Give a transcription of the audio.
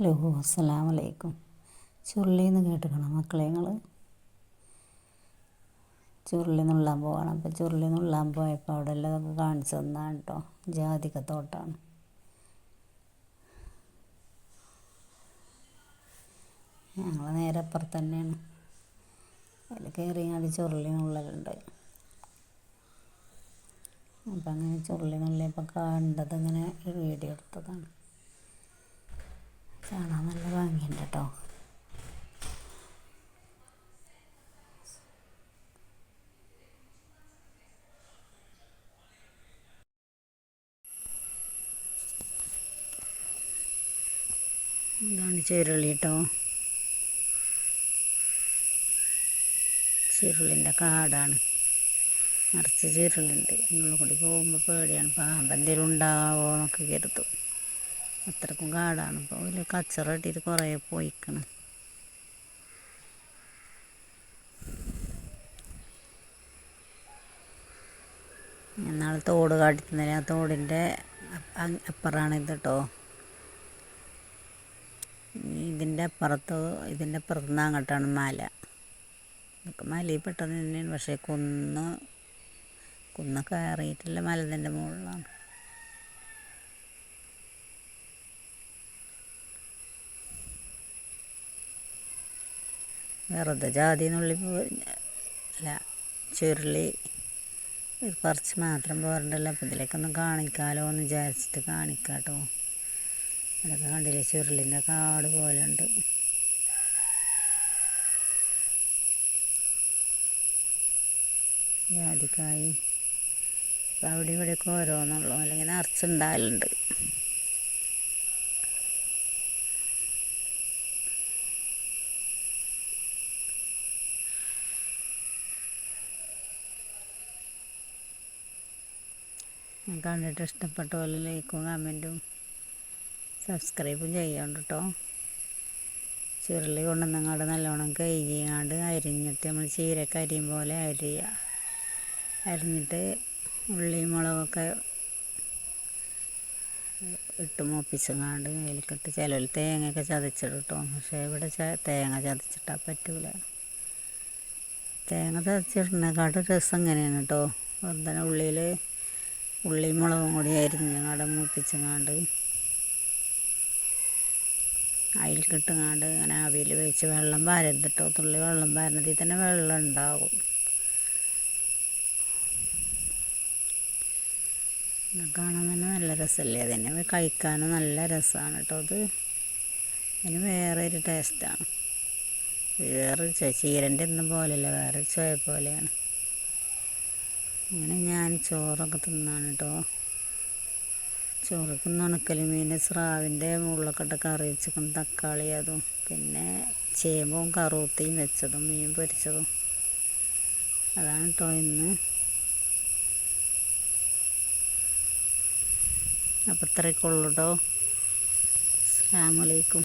Hello അസ്സലാം വലൈക്കും ചുരുളിന്ന് കേട്ടിക്കണം മക്കളെ നിങ്ങൾ ചുരുളി നുള്ളാൻ പോവാണ്. അപ്പോൾ ചുരുളി നുള്ളാൻ പോയപ്പോൾ അവിടെ എല്ലാം കാണിച്ചു തന്നാണ് കേട്ടോ ജാതിക തോട്ടാണ്. ഞങ്ങൾ നേരെ അപ്പുറത്ത് തന്നെയാണ് അതിൽ കയറിയാണ്ട് ചുരുളി നുള്ളലുണ്ട് അപ്പം അങ്ങനെ ചുരുളി നുള്ളിയപ്പോൾ കണ്ടത് ഇങ്ങനെ വീഡിയോ എടുത്തതാണ്. കാണാൻ നല്ല ഭംഗിയുണ്ട് കേട്ടോ ഇതാണ് ചുരുളി കേട്ടോ ചുരുളിന്റെ കാടാണ്. നിറച്ച് ചുരുളുണ്ട്. ഉള്ളിൽ കൂടി പോകുമ്പോൾ പേടിയാണ്. പാമ്പ് എന്തെങ്കിലും ഉണ്ടാവോ എന്നൊക്കെ കരുതും. അത്രക്കും കാടാണ്. ഇപ്പോൾ വലിയ കച്ചറ ഇട്ടിട്ട് കുറേ പോയിക്കണം. എന്നാൽ തോട് കാട്ടിത്തന്നെ ആ തോടിന്റെ അപ്പുറമാണ് ഇത് കേട്ടോ ഇതിന്റെ അപ്പുറത്ത് ഇതിന്റെ അപ്പുറത്ത് നിന്ന് അങ്ങോട്ടാണ് മല. നമുക്ക് മലയിൽ പെട്ടെന്ന് തന്നെയാണ്. പക്ഷേ കുന്ന് കുന്ന് കയറിയിട്ടുള്ള മലതിന്റെ മുകളിലാണ്. വെറുതെ ജാതി നുള്ളി അല്ല ചുരുളി കുറച്ച് മാത്രം പോരണ്ടല്ലോ. അപ്പം ഇതിലേക്കൊന്നും കാണിക്കാലോ എന്ന് വിചാരിച്ചിട്ട് കാണിക്കാം കേട്ടോ അതൊക്കെ കണ്ടില്ലേ? ചുരുളിന്റെ കാട് പോലെ ഉണ്ട് ജാതിക്കായി അവിടെ ഇവിടെയൊക്കെ ഓരോന്നുള്ളൂ. അല്ലെങ്കിൽ നിറച്ചുണ്ടാകലുണ്ട്. കണ്ടിട്ട് ഇഷ്ടപ്പെട്ട പോലെ ലൈക്കും കമന്റും സബ്സ്ക്രൈബും ചെയ്യണം കേട്ടോ ചുരുളി കൊണ്ടുവന്നങ്ങാട് നല്ലോണം കഴുകിയാണ്ട് അരിഞ്ഞിട്ട് നമ്മൾ ചീരക്ക അരിയും പോലെ അരിയുക അരിഞ്ഞിട്ട് ഉള്ളി മുളകൊക്കെ ഇട്ട് മൂപ്പിച്ചങ്ങാണ്ട് അതിലേക്കിട്ട് ചില തേങ്ങയൊക്കെ ചതച്ചിടും പക്ഷേ ഇവിടെ തേങ്ങ ചതച്ചിട്ടാൽ പറ്റൂല. തേങ്ങ ചതച്ചിടുന്നേക്കാട്ടും രസം ഇങ്ങനെയാണ് കേട്ടോ വെറുതെ ഉള്ളിൽ ഉള്ളി മുളകും കൂടി അരിഞ്ഞങ്ങാണ്ട് മൂപ്പിച്ചങ്ങാണ്ട്. അതിൽക്കിട്ടുങ്ങാണ്ട് അങ്ങനെ ആവിയിൽ വെച്ച് വെള്ളം പാരരുതിട്ടോ തുള്ളി വെള്ളം പാരണതിൽ തന്നെ വെള്ളം ഉണ്ടാകും. കാണാൻ തന്നെ നല്ല രസമല്ലേ? അതിനെ കഴിക്കാനും നല്ല രസമാണ് കേട്ടോ അത്. അതിന് വേറെ ഒരു ടേസ്റ്റാണ് വേറെ ചീരന്റെ ഒന്നും പോലെയല്ല വേറെ ചോയ പോലെയാണ്. ഇങ്ങനെ ഞാൻ ചോറൊക്കെ തിന്നാണ് കേട്ടോ ചോറൊക്കെ ഉണക്കൽ മീൻ സ്രാവിന്റെ മുകളിലൊക്കെ കറി വെച്ചും തക്കാളി അതും പിന്നെ ചേമ്പും കറുത്തിയും വെച്ചതും മീൻ പൊരിച്ചതും. അതാണ് കേട്ടോ ഇന്ന്. അപ്പം ഇത്രയൊക്കെ ഉള്ളൂ കേട്ടോ അസ്സാമലൈക്കും